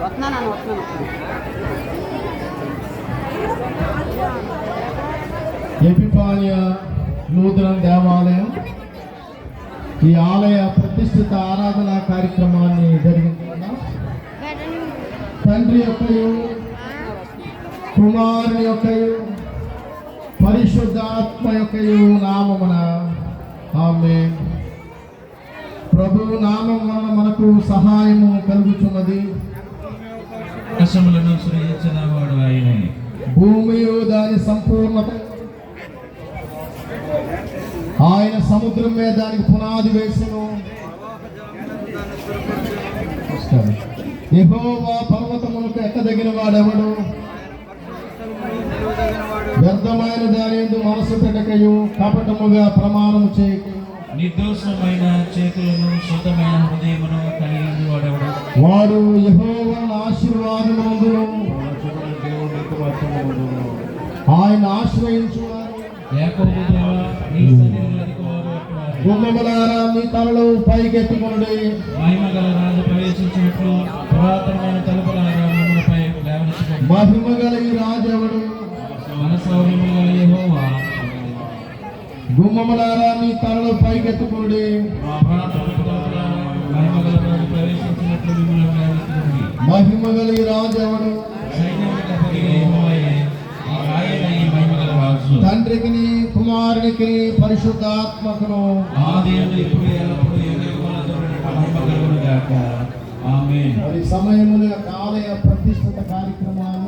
వస్తున్నాను వస్తున్నాను నూతన దేవాలయం. ఈ ఆలయ ప్రతిష్ఠిత ఆరాధన కార్యక్రమాన్ని జరిగించుకున్నాం తండ్రి యొక్కయు కుమారుని యొక్కయు పరిశుద్ధాత్మ యొక్కయు నామమున. ఆమె ప్రభు నామం వలన మనకు సహాయము కలుగుతున్నది ఆకాశములను సృజించిన వాడు ఆయనే. భూమియు దాని సంపూర్ణత. ఆయన సముద్రం మీద దానికి పునాది వేసెను. యెహోవా పర్వతములకు ఎక్కదగిన వాడెవడు? వ్యర్థమైన దాని ఎందు మనసు పెట్టకయు కపటముగా ప్రమాణము చేయకయు నిర్దోషమైన చేతులను శుద్ధమైన హృదయమును కలిగి వాడెవడు? వాడు యెహోవా ఆశీర్వాదమందును ఆయన ఆశ్రయించువారు. అట్టువారు. గుమ్మములారా మీ తలలు పైకెత్తుకునుడి. మహిమ రాజెవడు? సైన్యములకు అధిపతిగా యెహోవాయే. ఈ ఆయన ఈ మహిమ గల రాజు. తండ్రికి కుమారునికి పరిశుద్ధాత్మకును. ఆది మరి సమయమున కాలయ ప్రతిష్ఠిత కార్యక్రమాన్ని